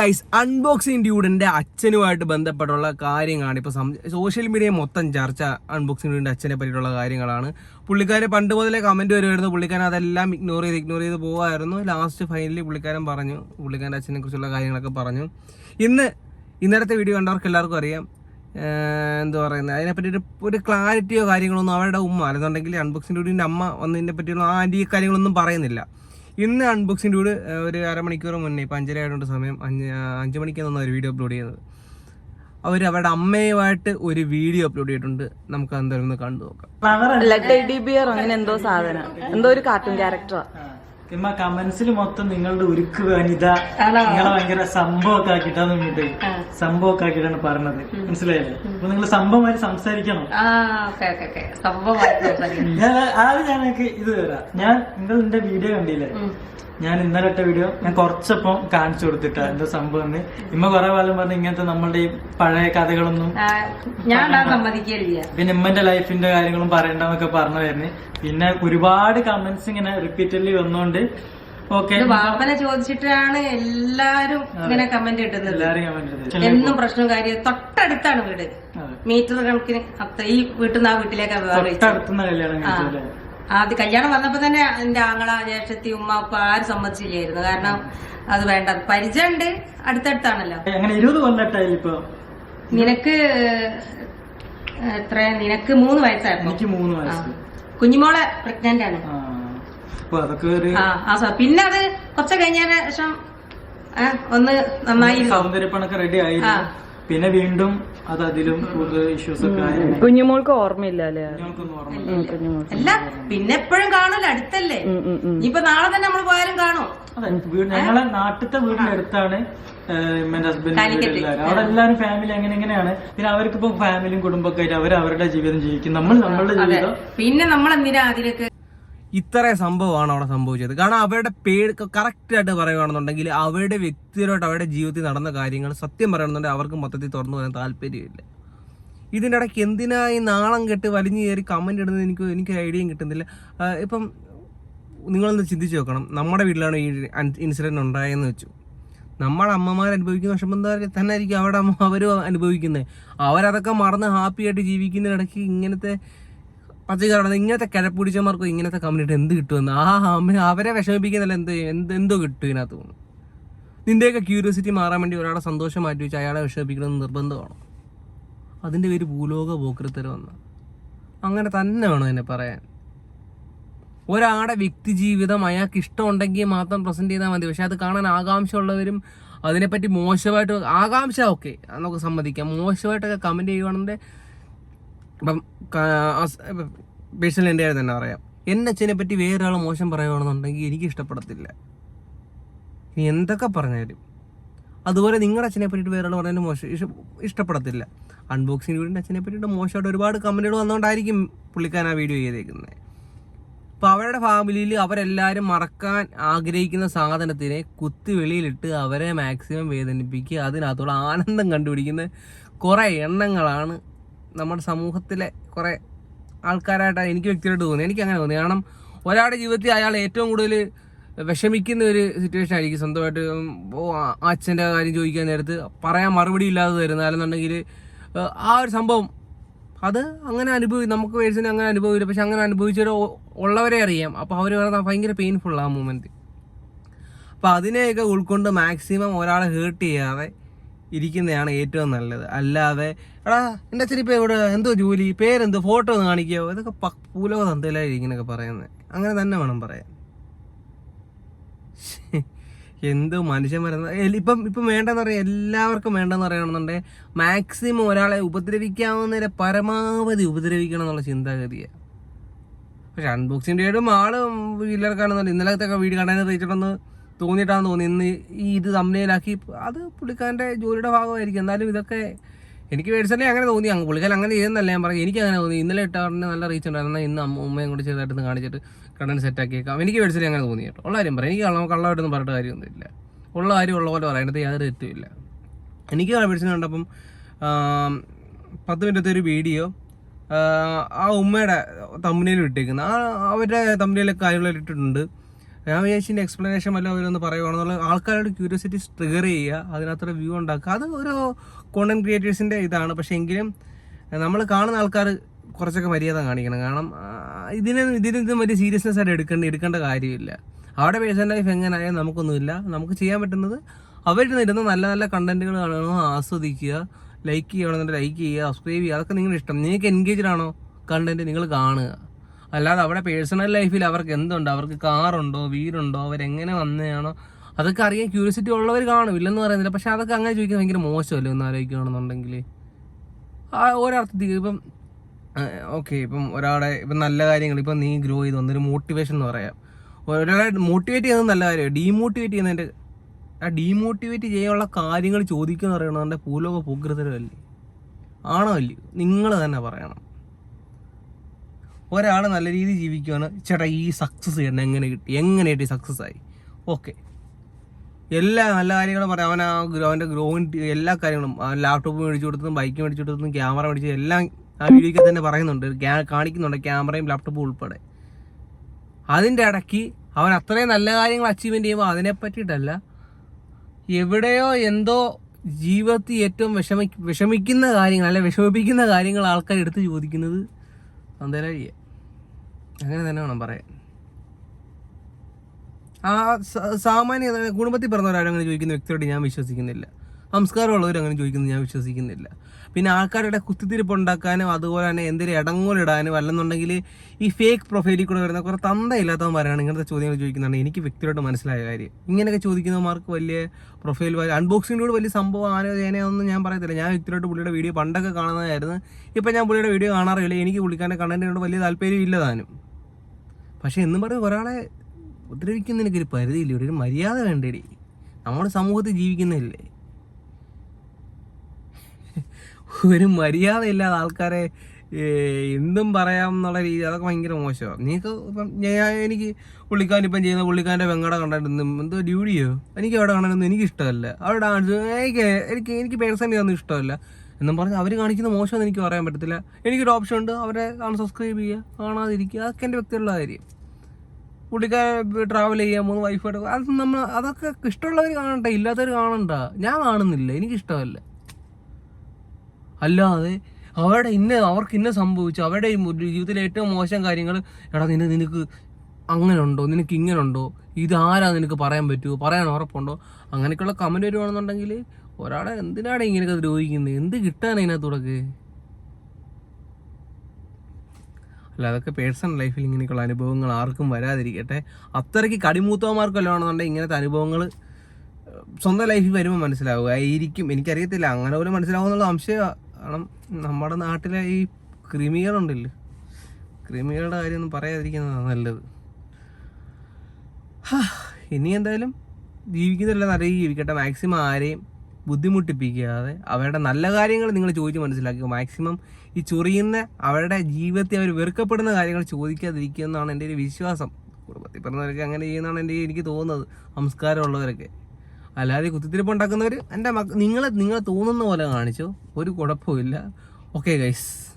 Guys unboxing ഡ്യൂഡിന്റെ അച്ഛനുമായിട്ട് ബന്ധപ്പെട്ടുള്ള കാര്യങ്ങളാണ്. ഇപ്പൊ സോഷ്യൽ മീഡിയ മൊത്തം ചർച്ച അൺബോക്സിംഗ് ഡ്യൂഡിന്റെ അച്ഛനെ പറ്റിയിട്ടുള്ള കാര്യങ്ങളാണ്. പുള്ളിക്കാരെ പണ്ട് മുതലേ കമന്റ് വരുമായിരുന്നു. പുള്ളിക്കാരൻ അതെല്ലാം ഇഗ്നോർ ചെയ്ത് ഇഗ്നോർ ചെയ്ത് പോവായിരുന്നു. ലാസ്റ്റ് ഫൈനലി പുള്ളിക്കാരൻ പറഞ്ഞു പുള്ളിക്കാരന്റെ അച്ഛനെ കുറിച്ചുള്ള കാര്യങ്ങളൊക്കെ പറഞ്ഞു. ഇന്ന് ഇന്നലത്തെ വീഡിയോ കണ്ടവർക്ക് എല്ലാവർക്കും അറിയാം. എന്താ പറയുന്നത്? അതിനെപ്പറ്റി ഒരു ഒരു ക്ലാരിറ്റിയോ കാര്യങ്ങളൊന്നും അവരുടെ ഉമ്മ അല്ലെന്നുണ്ടെങ്കിൽ അൺബോക്സിംഗ് ഡ്യൂഡിന്റെ അമ്മ വന്നതിനെ പറ്റിയുള്ള ആ ആന്റി കാര്യങ്ങളൊന്നും പറയുന്നില്ല. ഇന്ന് അൺബോക്സിന്റെ കൂടെ ഒരു അരമണിക്കൂർ മുന്നേ ഇപ്പം അഞ്ചര ആയതുകൊണ്ട് സമയം അഞ്ച് അഞ്ച് മണിക്ക് തന്നെ ഒരു വീഡിയോ അപ്ലോഡ് ചെയ്യുന്നത് അവർ അവരുടെ അമ്മയുമായിട്ട് ഒരു വീഡിയോ അപ്ലോഡ് ചെയ്തിട്ടുണ്ട്. നമുക്ക് എന്തായാലും ഒന്ന് കണ്ടു നോക്കാം. അങ്ങനെ എന്തോ സാധനം. എന്തോ ഒരു കാർട്ടൂൺ ക്യാരക്ടറാ ഇമ്മ കമന്റ്സിൽ മൊത്തം നിങ്ങളുടെ ഉരുക്ക് വനിത നിങ്ങളെ ഭയങ്കര സംഭവമൊക്കെ ആക്കിട്ടാന്ന് നിന്നിട്ട് സംഭവമൊക്കെ ആക്കിട്ടാണ് പറഞ്ഞത്. മനസ്സിലായില്ലേ? അപ്പൊ നിങ്ങൾ സംഭവമായി സംസാരിക്കണം. ഞാൻ ആദ്യം ഞാനൊക്കെ ഇത് തരാം. ഞാൻ നിങ്ങൾ എന്റെ വീഡിയോ കണ്ടില്ലേ? ഞാൻ ഇന്നലെ ഇട്ട വീഡിയോ ഞാൻ കുറച്ചപ്പം കാണിച്ചു കൊടുത്തിട്ട എന്താ സംഭവം എന്ന്. ഇമ്മ കുറെ കാലം പറഞ്ഞ ഇങ്ങനത്തെ നമ്മളുടെ ഈ പഴയ കഥകളൊന്നും ഞാൻ സമ്മതിക്കില്ല. പിന്നെ ഇമ്മന്റെ ലൈഫിന്റെ കാര്യങ്ങളും പറയണ്ടെന്നൊക്കെ പറഞ്ഞു വരുന്നത് പിന്നെ ഒരുപാട് കമന്റ്സ് ഇങ്ങനെ റിപ്പീറ്റഡ്ലി വന്നോണ്ട് ഓക്കെ ഇത് വാപ്പനെ ചോദിച്ചിട്ടാണ് എല്ലാരും ഇങ്ങനെ കമന്റ് ഇട്ടുന്നത് എല്ലാരും കമന്റ് എന്നും പ്രശ്നവും കാര്യം തൊട്ടടുത്താണ് വീട്. മീറ്റർ കണക്കിന് ഈ വീട്ടിൽ നിന്ന് ആ വീട്ടിലേക്ക് ആദ്യ കല്യാണം വന്നപ്പോ തന്നെ എന്റെ ആങ്ങള ജ്യേഷ്ഠത്തി ഉമ്മ ഉപ്പ ആരും സമ്മതിച്ചില്ലായിരുന്നു. കാരണം അത് വേണ്ട. പരിചയമുണ്ട് അടുത്തടുത്താണല്ലോ. അങ്ങനെ ഇരുപത് കൊല്ലട്ടായി ഇപ്പൊ? നിനക്ക് എത്ര നിനക്ക് മൂന്ന് വയസ്സായിരുന്നു എനിക്ക് മൂന്ന് വയസ്സ്. കുഞ്ഞുമോളെ പ്രഗ്നന്റ് ആണ്. ആ. അപ്പൊ പിന്നെ അത് കുറച്ച് കഴിഞ്ഞ ശേഷം ഒന്ന് നന്നായി സൗന്ദര്യപ്പണൊക്കെ റെഡി ആയിരുന്നു പിന്നെ വീണ്ടും അത് അതിലും കൂടുതൽ ഇഷ്യൂസ് ഒക്കെ ആയി. കുഞ്ഞുമോൾക്ക് ഓർമ്മയില്ല അല്ലേ? ഞങ്ങൾക്കൊന്നും അല്ല പിന്നെ എപ്പോഴും കാണൂല അടുത്തല്ലേ? ഉം, ഉം, ഉം. ഇനിയിപ്പൊ നാളെ തന്നെ നമ്മൾ പോയാലും കാണും. അതെ വീട് ഞങ്ങളെ നാട്ടിലത്തെ വീടിന്റെ അടുത്താണ് എന്റെ ഹസ്ബൻഡ് എല്ലാവരും അവിടെ എല്ലാവരും ഫാമിലി അങ്ങനെ ഇങ്ങനെയാണ്. പിന്നെ അവർക്കിപ്പോ ഇപ്പൊ ഫാമിലിയും കുടുംബമൊക്കെ ആയിട്ട് അവർ അവരുടെ ജീവിതം ജീവിക്കും. നമ്മൾ നമ്മളുടെ ജീവിതം പിന്നെ നമ്മൾ എന്തിനാ അതിലേക്ക് ഇത്ര സംഭവമാണ് അവിടെ സംഭവിച്ചത്. കാരണം അവരുടെ പേര് കറക്റ്റ് ആയിട്ട് പറയുകയാണെന്നുണ്ടെങ്കിൽ അവരുടെ വ്യക്തിപരമായിട്ട് അവരുടെ ജീവിതത്തിൽ നടന്ന കാര്യങ്ങൾ സത്യം പറയണമെന്നുണ്ടെങ്കിൽ അവർക്ക് മൊത്തത്തിൽ തുറന്നു പറയാൻ താല്പര്യമില്ല. ഇതിന്റെ ഇടയ്ക്ക് എന്തിനായി നാളം കെട്ട് വലിഞ്ഞു കയറി കമന്റ് ഇടുന്നത് എനിക്ക് എനിക്ക് ഐഡിയയും കിട്ടുന്നില്ല. ഇപ്പം നിങ്ങളൊന്ന് ചിന്തിച്ച് നോക്കണം. നമ്മുടെ വീട്ടിലാണ് ഈ ഇൻസിഡന്റ് ഉണ്ടായെന്ന് വെച്ചു. നമ്മുടെ അമ്മമാർ അനുഭവിക്കുന്ന വിഷമം തന്നെ ആയിരിക്കും അവിടെ അവരും അനുഭവിക്കുന്നത്. അവരതൊക്കെ മറന്ന് ഹാപ്പിയായിട്ട് ജീവിക്കുന്നതിനിടയ്ക്ക് ഇങ്ങനത്തെ പച്ചക്കറി ഇങ്ങനത്തെ കിഴപ്പുടിച്ചമാർക്കും ഇങ്ങനത്തെ കമ്പനിയിട്ട് എന്ത് കിട്ടുമെന്ന്? ആ അമ്മ അവരെ വിഷമിപ്പിക്കുന്നില്ല എന്ത് എന്ത് എന്തോ കിട്ടും ഇതിനകത്ത് തോന്നുന്നു. നിന്റെയൊക്കെ ക്യൂരിയോസിറ്റി മാറാൻ വേണ്ടി ഒരാളെ സന്തോഷം മാറ്റി വെച്ച് അയാളെ വിഷമിപ്പിക്കണമെന്ന് നിർബന്ധമാണോ? അതിന്റെ പേര് ഭൂലോക പോക്കൃത്തരമെന്ന് അങ്ങനെ തന്നെ വേണം എന്നെ പറയാൻ. ഒരാളുടെ വ്യക്തി ജീവിതം അയാൾക്ക് ഇഷ്ടമുണ്ടെങ്കിൽ മാത്രം പ്രസന്റ് ചെയ്താൽ മതി. പക്ഷെ അത് കാണാൻ ആകാംക്ഷ ഉള്ളവരും അതിനെപ്പറ്റി മോശമായിട്ട് ആകാംക്ഷ ഓക്കെ നമുക്ക് സമ്മതിക്കാം. മോശമായിട്ടൊക്കെ കമന്റ് ചെയ്യുവാണെങ്കിൽ ഇപ്പം പേഴ്സണൽ എന്റെ കാര്യം തന്നെ പറയാം. എന്റെ അച്ഛനെ പറ്റി വേറൊരാൾ മോശം പറയുകയാണെന്നുണ്ടെങ്കിൽ എനിക്ക് ഇഷ്ടപ്പെടത്തില്ല. ഇനി എന്തൊക്കെ പറഞ്ഞാലും. അതുപോലെ നിങ്ങളുടെ അച്ഛനെ പറ്റിയിട്ട് വേറൊരാൾ പറഞ്ഞാലും മോശം ഇഷ്ട- ഇഷ്ടപ്പെടത്തില്ല. അൺബോക്സിംഗ് വീടിന്റെ അച്ഛനെ പറ്റിയിട്ട് മോശമായിട്ട് ഒരുപാട് കമന്റുകൾ വന്നുകൊണ്ടായിരിക്കും പുള്ളിക്കാൻ ആ വീഡിയോ ചെയ്തേക്കുന്നത് അപ്പോൾ അവരുടെ ഫാമിലിയിൽ അവരെല്ലാവരും മറക്കാൻ ആഗ്രഹിക്കുന്ന സാധനത്തിനെ കുത്തി വെളിയിലിട്ട് അവരെ മാക്സിമം വേദനിപ്പിക്കുക അതിനകത്തുള്ള ആനന്ദം കണ്ടുപിടിക്കുന്ന കുറേ എണ്ണങ്ങളാണ് നമ്മുടെ സമൂഹത്തിലെ കുറേ ആൾക്കാരായിട്ടാണ് എനിക്ക് വ്യക്തിയായിട്ട് തോന്നി എനിക്ക് അങ്ങനെ തോന്നി. കാരണം ഒരാളുടെ ജീവിതത്തിൽ അയാൾ ഏറ്റവും കൂടുതൽ വിഷമിക്കുന്ന ഒരു സിറ്റുവേഷൻ ആയിരിക്കും. സ്വന്തമായിട്ട് അച്ഛന്റെ കാര്യം ചോദിക്കാൻ നേരത്ത് പറയാൻ മറുപടി ഇല്ലാതെ തരുന്ന അല്ലെന്നുണ്ടെങ്കിൽ ആ ഒരു സംഭവം അത് അങ്ങനെ അനുഭവി നമുക്ക് പേഴ്സണി അങ്ങനെ അനുഭവമില്ല പക്ഷെ അങ്ങനെ അനുഭവിച്ചവരെ ഉള്ളവരെ അറിയാം. അപ്പോൾ അവർ പറയുന്നത് ഭയങ്കര പെയിൻഫുൾ ആ മൂമെന്റ് അപ്പോൾ അതിനെയൊക്കെ ഉൾക്കൊണ്ട് മാക്സിമം ഒരാളെ ഹേർട്ട് ചെയ്യാതെ ഇരിക്കുന്നതാണ് ഏറ്റവും നല്ലത്. അല്ലാതെ എടാ എന്റെ അച്ഛൻ ഇപ്പോൾ ഇവിടെ എന്തോ ജോലി? പേരെന്തോ? ഫോട്ടോ ഒന്ന് കാണിക്കുകയോ ഇതൊക്കെ പൂലോ തന്തയിലായി ഇങ്ങനെയൊക്കെ പറയുന്നത് അങ്ങനെ തന്നെ വേണം പറയാൻ. എന്ത് വരുന്ന ഇപ്പം ഇപ്പം വേണ്ടെന്ന് പറയാം എല്ലാവർക്കും വേണ്ടെന്ന് പറയണമെന്നുണ്ടെങ്കിൽ മാക്സിമം ഒരാളെ ഉപദ്രവിക്കാവുന്നതിനെ പരമാവധി ഉപദ്രവിക്കണം എന്നുള്ള ചിന്താഗതിയാണ് പക്ഷെ അൺബോക്സിന്റെ ആളും ആൾ വീട്ടിലിറക്കാണെന്നുണ്ട് ഇന്നലത്തെ വീട് കണ്ടതിന് റീച്ചിട്ടൊന്ന് തോന്നിയിട്ടാന്ന് തോന്നി ഇന്ന് ഈ ഇത് തമ്മിലാക്കി അത് പുള്ളിക്കാരന്റെ ജോലിയുടെ ഭാഗമായിരിക്കും. എന്നാലും ഇതൊക്കെ എനിക്ക് മേടിച്ചാലേ അങ്ങനെ തോന്നി. അങ്ങ് പുള്ളിക്കാരൻ അങ്ങനെ ചെയ്യുന്നല്ല ഞാൻ പറഞ്ഞു എനിക്ക് അങ്ങനെ തോന്നി. ഇന്നലെ ഇട്ടവരുടെ നല്ല റീച്ച് ഉണ്ടായിരുന്നു. ഇന്ന് അമ്മ ഉമ്മയും കൂടി ചെറുതായിട്ടൊന്ന് കാണിച്ചിട്ട് കണ്ണൻ സെറ്റാക്കിയേക്കാം എനിക്ക് മേടിച്ചാലേ അങ്ങനെ തോന്നി കേട്ടോ. ഉള്ള കാര്യം പറയാം. എനിക്ക് കള്ള കള്ളമായിട്ടൊന്നും പറഞ്ഞിട്ട് കാര്യമൊന്നുമില്ല ഉള്ള കാര്യം ഉള്ള പോലെ പറയുന്നത് യാതൊരു തെറ്റുമില്ല എനിക്ക് പേഴ്സണൽ കണ്ടപ്പം പത്ത് മിനിറ്റത്തെ ഒരു വീഡിയോ ആ ഉമ്മയുടെ തമ്മിൽ ഇട്ടേക്കുന്നത് ആ അവരുടെ തമ്മിലൊക്കെ കാര്യങ്ങൾ ഇട്ടിട്ടുണ്ട്. ഞാൻ വിചാരിച്ചതിന്റെ എക്സ്പ്ലനേഷൻ വല്ല അവരൊന്ന് പറയുകയാണെന്നുള്ള ആൾക്കാരുടെ ക്യൂരിയോസിറ്റി ട്രിഗർ ചെയ്യുക അതിനകത്തൊരു വ്യൂ ഉണ്ടാക്കുക. അത് ഒരു കോണ്ടന്റ് ക്രിയേറ്റേഴ്സിന്റെ ഇതാണ്. പക്ഷേ എങ്കിലും നമ്മൾ കാണുന്ന ആൾക്കാർ കുറച്ചൊക്കെ മര്യാദ കാണിക്കണം. കാരണം ഇതിനെ ഇതിന് വലിയ സീരിയസ്നെസ് ആയിട്ട് എടുക്കേണ്ട എടുക്കേണ്ട കാര്യമില്ല. അവിടെ പേഴ്സണൽ ലൈഫ് എങ്ങനെയായാലും നമുക്കൊന്നുമില്ല. നമുക്ക് ചെയ്യാൻ പറ്റുന്നത് ഇടുന്ന നല്ല നല്ല കണ്ടന്റുകൾ കാണണം ആസ്വദിക്കുക ലൈക്ക് ചെയ്യണമെന്നുണ്ടെങ്കിൽ ലൈക്ക് ചെയ്യുക സബ്സ്ക്രൈബ് ചെയ്യുക. അതൊക്കെ നിങ്ങളുടെ ഇഷ്ടം. നിങ്ങൾക്ക് എൻഗേജ്ഡ് ആണോ കണ്ടന്റ് നിങ്ങൾ കാണുക. അല്ലാതെ അവിടെ പേഴ്സണൽ ലൈഫിൽ അവർക്ക് എന്തുണ്ട്? അവർക്ക് കാറുണ്ടോ? വീടുണ്ടോ? അവരെങ്ങനെ വന്നതാണോ? അതൊക്കെ അറിയാൻ ക്യൂരിയോസിറ്റി ഉള്ളവർ കാണും. ഇല്ലെന്ന് പറയുന്നില്ല. പക്ഷെ അതൊക്കെ അങ്ങനെ ചോദിക്കുന്നത് ഭയങ്കര മോശമല്ലേ? ഒന്ന് ആലോചിക്കുകയാണെന്നുണ്ടെങ്കിൽ. ആ ഒരർത്ഥത്തിൽ ഇപ്പം ഓക്കെ ഇപ്പം ഒരാളെ ഇപ്പം നല്ല കാര്യങ്ങൾ. ഇപ്പം നീ ഗ്രോ ചെയ്ത് വന്നൊരു മോട്ടിവേഷൻ എന്ന് പറയാം. ഒരാളെ മോട്ടിവേറ്റ് ചെയ്യുന്നത് നല്ല കാര്യമാണ്. ഡീമോട്ടിവേറ്റ് ചെയ്യുന്നതിന്റെ ആ ഡീമോട്ടിവേറ്റ് ചെയ്യാനുള്ള കാര്യങ്ങൾ ചോദിക്കുക എന്ന് പറയുന്നത് പൂലോക പൂഗ്രതരമല്ലേ ആണോ അല്ലയോ നിങ്ങൾ തന്നെ പറയണം. ഒരാൾ നല്ല രീതിയിൽ ജീവിക്കുകയാണ് ചേട്ടാ ഈ സക്സസ് ചെയ്യണം എങ്ങനെ കിട്ടി? എങ്ങനെ കിട്ടി സക്സസ് ആയി? ഓക്കെ എല്ലാ നല്ല കാര്യങ്ങളും പറയാം. അവൻ ആ അവന്റെ ഗ്രോയിങ് എല്ലാ കാര്യങ്ങളും. ലാപ്ടോപ്പ് മേടിച്ചു കൊടുത്തതും ബൈക്ക് മേടിച്ചു കൊടുത്തതും ക്യാമറ മേടിച്ച് എല്ലാം ആ വീഡിയോയ്ക്ക് തന്നെ പറയുന്നുണ്ട്. കാണിക്കുന്നുണ്ട് ക്യാമറയും ലാപ്ടോപ്പും ഉൾപ്പെടെ. അതിന്റെ ഇടയ്ക്ക് അവൻ അത്രയും നല്ല കാര്യങ്ങൾ അച്ചീവ്മെന്റ് ചെയ്യുമ്പോൾ അതിനെ പറ്റിയിട്ടല്ല എവിടെയോ എന്തോ ജീവിതത്തിൽ ഏറ്റവും വിഷമി വിഷമിക്കുന്ന കാര്യങ്ങൾ അല്ലെ വിഷമിപ്പിക്കുന്ന കാര്യങ്ങൾ ആൾക്കാർ എടുത്ത് ചോദിക്കുന്നത് അന്തരാഴിയ അങ്ങനെ തന്നെ വേണം പറയാൻ. ആ സാമാന്യ കുടുംബത്തിൽ പിറന്നവരാരും അങ്ങനെ ചോദിക്കുന്ന വ്യക്തിയോട് ഞാൻ വിശ്വസിക്കുന്നില്ല. സംസ്കാരമുള്ളവർ അങ്ങനെ ചോദിക്കുന്നത് ഞാൻ വിശ്വസിക്കുന്നില്ല. പിന്നെ ആൾക്കാരുടെ കുത്തിത്തിരിപ്പ് ഉണ്ടാക്കാനും അതുപോലെ തന്നെ എന്തെങ്കിലും ഇടങ്ങോലിടാനും അല്ലെന്നുണ്ടെങ്കിൽ ഈ ഫേക്ക് പ്രൊഫൈലിൽ കൂടെ വരുന്ന കുറേ തന്തയില്ലാത്തവന്മാരാണ് ഇങ്ങനത്തെ ചോദ്യങ്ങൾ ചോദിക്കുന്നതാണ് എനിക്ക് വ്യക്തിയോട് മനസ്സിലായ കാര്യം. ഇങ്ങനെയൊക്കെ ചോദിക്കുന്നവന്മാർക്ക് വലിയ പ്രൊഫൈൽ അൺബോക്സിങ്ങിനോട് വലിയ സംഭവം ആലോചനയൊന്നും ഞാൻ പറയത്തില്ല. ഞാൻ വ്യക്തിയോട് പുള്ളിയുടെ വീഡിയോ പണ്ടൊക്കെ കാണുന്നതായിരുന്നു. ഇപ്പം ഞാൻ പുള്ളിയുടെ വീഡിയോ കാണാറില്ല എനിക്ക് പുള്ളിക്കാരന്റെ കണ്ടന്റിനോട് വലിയ താല്പര്യം ഇല്ല താനും. പക്ഷെ എന്നും പറഞ്ഞ് ഒരാളെ ഉപദ്രവിക്കുന്നതിനൊക്കെ ഒരു പരിധിയില്ല. ഒരു മര്യാദ വേണ്ടടി. നമ്മുടെ സമൂഹത്തിൽ ജീവിക്കുന്നില്ലേ ഒരു മര്യാദ ഇല്ലാതെ ആൾക്കാരെ എന്തും പറയാം എന്നുള്ള രീതി അതൊക്കെ ഭയങ്കര മോശമാണ് നീക്ക് ഇപ്പം ഞാൻ എനിക്ക് പുള്ളിക്കാരൻ ഇപ്പം ചെയ്യുന്ന പുള്ളിക്കാരന്റെ വെങ്ങട കണ്ടിട്ടൊന്നും എന്തോ ഡ്യൂഡിയോ എനിക്ക് അവിടെ കാണാനൊന്നും എനിക്ക് ഇഷ്ടമല്ല അവിടെ ഡാൻസ് എനിക്ക് എനിക്ക് എനിക്ക് പേഴ്സണലി ഒന്നും ഇഷ്ടമല്ല. എന്നും പറഞ്ഞ് അവർ കാണിക്കുന്ന മോശമെന്ന് എനിക്ക് പറയാൻ പറ്റത്തില്ല. എനിക്കൊരു ഓപ്ഷൻ ഉണ്ട്. അവരെ അൺസബ്സ്ക്രൈബ് ചെയ്യുക. കാണാതിരിക്കുക. അതൊക്കെ എന്റെ വ്യക്തിയുള്ള കാര്യം. പുള്ളിക്കാരെ ട്രാവൽ ചെയ്യാൻ പോകുന്നു വൈഫായിട്ട് അത് നമ്മൾ അതൊക്കെ ഇഷ്ടമുള്ളവർ കാണണ്ട. ഇല്ലാത്തവർ കാണണ്ട. ഞാൻ കാണുന്നില്ല. എനിക്കിഷ്ടമല്ല. അല്ലാതെ അവിടെ ഇന്ന അവർക്ക് ഇന്ന സംഭവിച്ചു. അവരുടെ ജീവിതത്തിലെ ഏറ്റവും മോശം കാര്യങ്ങൾ എടാ നിന്നെ നിനക്ക് അങ്ങനെ ഉണ്ടോ നിനക്ക് ഇങ്ങനെ ഉണ്ടോ ഇതാരാ നിനക്ക് പറയാൻ പറ്റുമോ പറയാൻ ഉറപ്പുണ്ടോ? അങ്ങനെയൊക്കെയുള്ള കമന്റ് വരുവാണെന്നുണ്ടെങ്കിൽ ഒരാളെ എന്തിനാണ് ഇങ്ങനെയൊക്കെ ദ്രോഹിക്കുന്നത് എന്ത് കിട്ടാൻ അതിനകത്തൂടൊക്കെ അല്ല അതൊക്കെ പേഴ്സണൽ ലൈഫിൽ ഇങ്ങനെയൊക്കെയുള്ള അനുഭവങ്ങൾ ആർക്കും വരാതിരിക്കട്ടെ. അത്രയ്ക്ക് കടിമൂത്തവന്മാർക്കല്ലാണെന്നുണ്ടെങ്കിൽ ഇങ്ങനത്തെ അനുഭവങ്ങൾ സ്വന്തം ലൈഫിൽ വരുമ്പോൾ മനസ്സിലാവുക. ആയിരിക്കും. എനിക്കറിയത്തില്ല. അങ്ങനെ പോലും മനസ്സിലാവുമെന്നുള്ള സംശയം നമ്മുടെ നാട്ടിലെ ഈ ക്രിമികളുണ്ടല്ലോ. ക്രിമികളുടെ കാര്യമൊന്നും പറയാതിരിക്കുന്നതാണ് നല്ലത്. ഇനി എന്തായാലും ജീവിക്കുന്നില്ല നല്ല ജീവിക്കട്ടെ. മാക്സിമം ആരെയും ബുദ്ധിമുട്ടിപ്പിക്കാതെ അവരുടെ നല്ല കാര്യങ്ങൾ നിങ്ങൾ ചോദിച്ച് മനസ്സിലാക്കുക മാക്സിമം ഈ ചൊറിയുന്ന അവരുടെ ജീവിതത്തെ അവർ വെറുക്കപ്പെടുന്ന കാര്യങ്ങൾ ചോദിക്കാതിരിക്കുക എന്നാണ് എന്റെ ഒരു വിശ്വാസം. കുടുംബത്തിൽ പറഞ്ഞവരൊക്കെ അങ്ങനെ ചെയ്യുന്നതാണ് എന്റെ എനിക്ക് തോന്നുന്നത്. സംസ്കാരമുള്ളവരൊക്കെ അല്ലാതെ കുത്തിത്തിരിപ്പ് ഉണ്ടാക്കുന്നവർ എന്റെ മക്ക നിങ്ങൾ നിങ്ങൾ തോന്നുന്ന പോലെ കാണിച്ചോ. ഒരു കുഴപ്പമില്ല ഓക്കെ ഗൈസ്